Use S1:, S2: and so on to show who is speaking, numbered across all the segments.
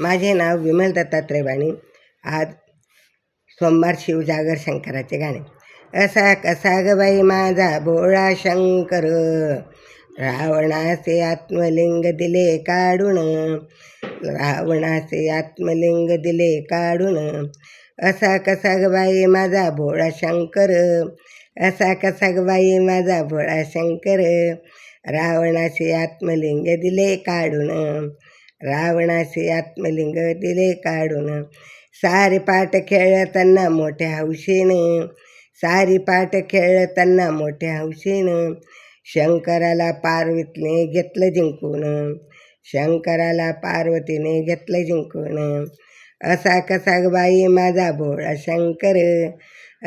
S1: माझे नाव विमल दत्तात्रेवाणी आज सोमवार शिवजागर शंकराचे गाणे. असा कसा ग बाई माझा भोळा शंकर? रावणाचे आत्मलिंग दिले काढून. रावणाचे आत्मलिंग दिले काढून. असा कसा ग बाई माझा भोळा शंकर? असा कसा ग बाई माझा भोळा शंकर? रावणाचे आत्मलिंग दिले काढून. रावणाचे आत्मलिंग दिले काढून. सारे पाठ खेळताना मोठ्या हौशीनं सारी पाठ खेळताना मोठ्या हौशीनं शंकराला पार्वतीने घेतलं जिंकून. शंकराला पार्वतीने घेतलं जिंकून. असा कसा बाई माझा भोळा शंकर?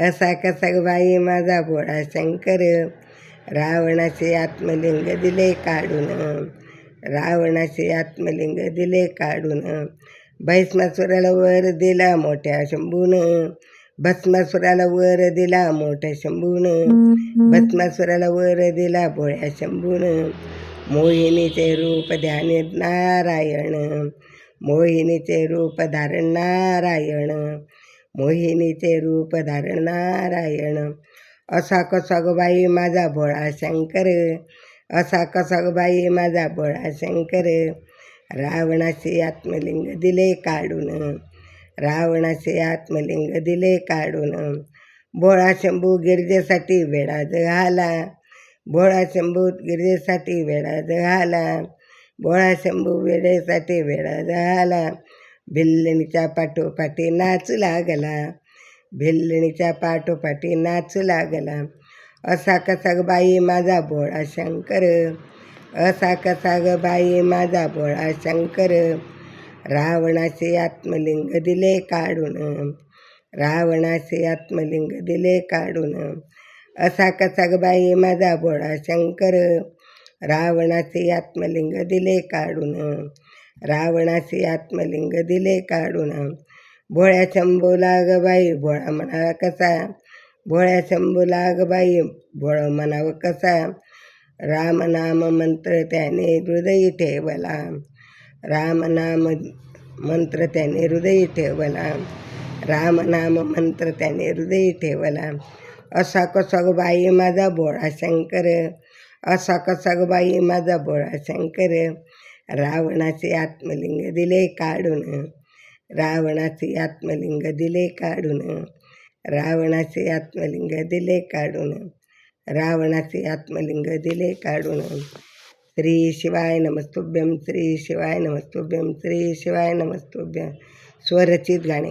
S1: असा कसा बाई माझा भोळा शंकर? रावणाचे आत्मलिंग दिले काढून. रावणाचे आत्मलिंग दिले काढून. भैस्मासुराला वर दिला मोठ्या शंभून. भस्मासुराला वर दिला मोठ्या शंभून. भस्मासुराला वर दिला भोळ्या शंभून. मोहिनीचे रूप ध्यान नारायण. मोहिनीचे रूप धारण नारायण. मोहिनीचे रूप धारण नारायण. असा कसा गो बाई माझा भोळा शंकर? असा कसा बाई माझा बोळा शंकर रावणाचे आत्मलिंग दिले काढून. रावणाचे आत्मलिंग दिले काढून. भोळा शंभू गिरजेसाठी वेळा जगाला. भोळा शंभू गिरजेसाठी वेळा जगाला. भोळा शंभू वेळेसाठी वेळा जगाला. भिल्लणीच्या पाठोपाठी नाचू लागला. भिल्लणीच्या पाठोपाठी नाचू लागला. असा कसा ग बाई माझा भोळा शंकर असा कसा ग बाई माझा भोळा शंकर रावणाचे आत्मलिंग दिले काढून. रावणाचे आत्मलिंग दिले काढून. असा कसा ग बाई माझा भोळा शंकर रावणाचे आत्मलिंग दिले काढून. रावणाचे आत्मलिंग दिले काढून. भोळ्या शंभोला ग बाई भोळा म्हणाला कसा? भोळ्या शंभूला बाई भोळं म्हणावं कसा? राम नाम मंत्र त्याने हृदयी ठेवला. रामनाम मंत्र त्याने हृदयी ठेवला. राम नाम मंत्र त्याने हृदयी ठेवला. असा कसा बाई माझा भोळा शंकर? असा कसा बाई माझा भोळा शंकर? रावणाचे आत्मलिंग दिले काढून. रावणाचे आत्मलिंग दिले काढून. रावणाचे आत्मलिंग दिले काढून. रावणाचे आत्मलिंग दिले काढून. श्री शिवाय नमस्तुभ्यम श्री शिवाय नमस्तुभ्यम श्री शिवाय नमस्तुभ्यम स्वरचित गाणे.